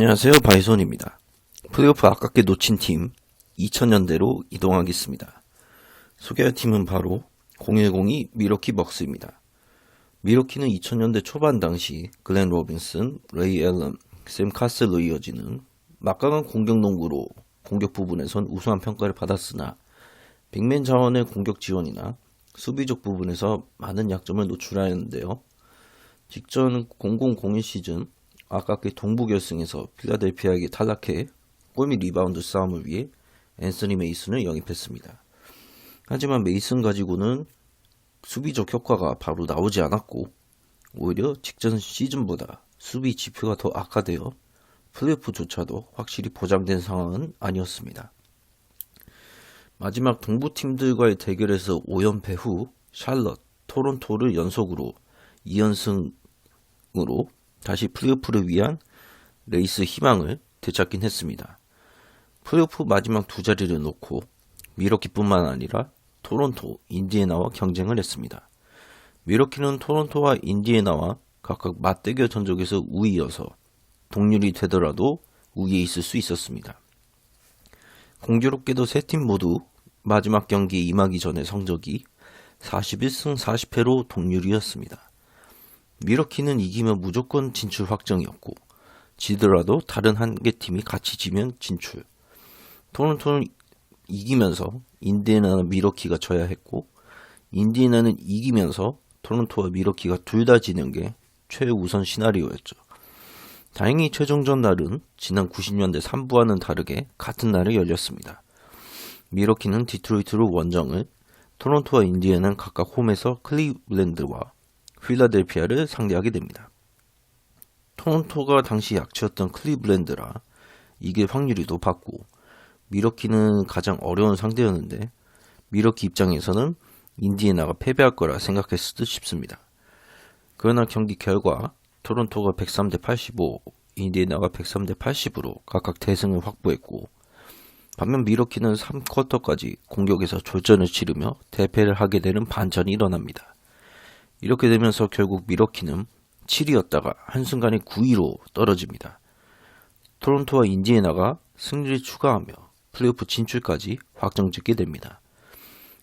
안녕하세요 바이손입니다. 플레이오프 아깝게 놓친 팀 2000년대로 이동하겠습니다. 소개할 팀은 바로 010이 미러키 벅스입니다. 미러키는 2000년대 초반 당시 글렌 로빈슨, 레이 앨런, 샘 카슬로 이어지는 막강한 공격 농구로 공격 부분에선 우수한 평가를 받았으나 빅맨 자원의 공격 지원이나 수비적 부분에서 많은 약점을 노출하였는데요. 직전 0001 시즌 아깝게 동부 결승에서 필라델피아에게 탈락해 골밑 리바운드 싸움을 위해 앤서니 메이슨을 영입했습니다. 하지만 메이슨 가지고는 수비적 효과가 바로 나오지 않았고 오히려 직전 시즌보다 수비 지표가 더 악화되어 플레이오프조차도 확실히 보장된 상황은 아니었습니다. 마지막 동부 팀들과의 대결에서 5연패 후 샬럿, 토론토를 연속으로 2연승으로 다시 플레이오프를 위한 레이스 희망을 되찾긴 했습니다. 플레이오프 마지막 두 자리를 놓고 미러키뿐만 아니라 토론토, 인디애나와 경쟁을 했습니다. 미러키는 토론토와 인디애나와 각각 맞대결 전적에서 우위여서 동률이 되더라도 우위에 있을 수 있었습니다. 공교롭게도 세 팀 모두 마지막 경기에 임하기 전에 성적이 41승 40패로 동률이었습니다. 미러키는 이기면 무조건 진출 확정이었고 지더라도 다른 한 개 팀이 같이 지면 진출. 토론토는 이기면서 인디애나나 미러키가 져야 했고 인디애나는 이기면서 토론토와 미러키가 둘 다 지는 게 최우선 시나리오였죠. 다행히 최종전 날은 지난 90년대 3부와는 다르게 같은 날에 열렸습니다. 미러키는 디트로이트로 원정을, 토론토와 인디애나는 각각 홈에서 클리블랜드와 필라델피아를 상대하게 됩니다. 토론토가 당시 약체였던 클리블랜드라 이길 확률이 높았고 미러키는 가장 어려운 상대였는데 미러키 입장에서는 인디애나가 패배할 거라 생각했을 듯 싶습니다. 그러나 경기 결과 토론토가 103대 85, 인디애나가 103대 80으로 각각 대승을 확보했고 반면 미러키는 3쿼터까지 공격에서 졸전을 치르며 대패를 하게 되는 반전이 일어납니다. 이렇게 되면서 결국 미러키는 7위였다가 한순간에 9위로 떨어집니다. 토론토와 인디애나가 승리를 추가하며 플레이오프 진출까지 확정짓게 됩니다.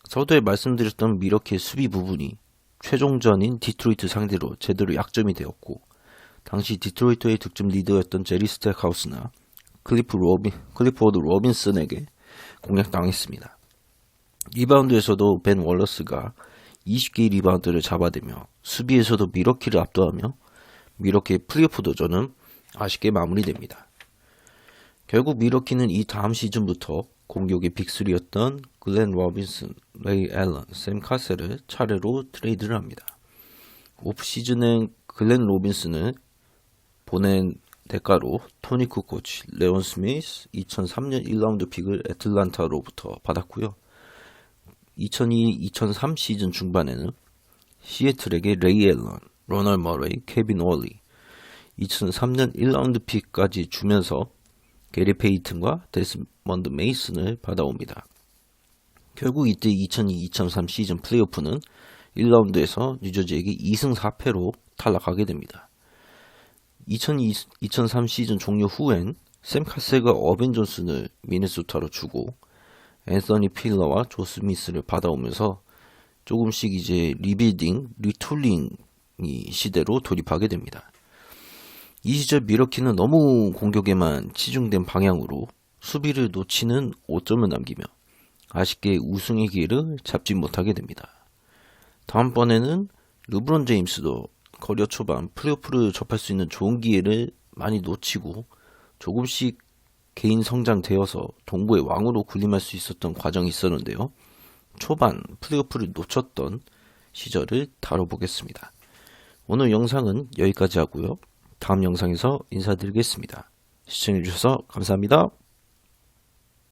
서두에 말씀드렸던 미러키의 수비 부분이 최종전인 디트로이트 상대로 제대로 약점이 되었고 당시 디트로이트의 득점 리더였던 제리 스택하우스나 클리프 로빈, 클리프워드 로빈슨에게 공략당했습니다. 리바운드에서도 벤 월러스가 20개의 리바운드를 잡아대며 수비에서도 미러키를 압도하며 미러키의 플레이오프 도전은 아쉽게 마무리됩니다. 결국 미러키는 이 다음 시즌부터 공격의 빅3였던 글렌 로빈슨, 레이 앨런, 샘 카셀을 차례로 트레이드를 합니다. 오프 시즌엔 글렌 로빈슨을 보낸 대가로 토니 쿠코치, 레온 스미스 2003년 1라운드 픽을 애틀란타로부터 받았고요. 2002-2003 시즌 중반에는 시애틀에게 레이 앨런, 로널 머레이, 케빈 월리 2003년 1라운드 픽까지 주면서 게리 페이튼과 데스먼드 메이슨을 받아옵니다. 결국 이때 2002-2003 시즌 플레이오프는 1라운드에서 뉴저지에게 2승 4패로 탈락하게 됩니다. 2002, 2003 시즌 종료 후엔 샘 카셀과 어벤 존슨을 미네소타로 주고 앤서니 필러와 조 스미스를 받아오면서 조금씩 이제 리빌딩, 리툴링 시대로 돌입하게 됩니다. 이 시절 미러키는 너무 공격에만 치중된 방향으로 수비를 놓치는 5점을 남기며 아쉽게 우승의 기회를 잡지 못하게 됩니다. 다음번에는 르브론 제임스도 커리어 초반 플레이오프를 접할 수 있는 좋은 기회를 많이 놓치고 조금씩 개인 성장되어서 동부의 왕으로 군림할 수 있었던 과정이 있었는데요. 초반 플레이오프를 놓쳤던 시절을 다뤄보겠습니다. 오늘 영상은 여기까지 하고요. 다음 영상에서 인사드리겠습니다. 시청해주셔서 감사합니다.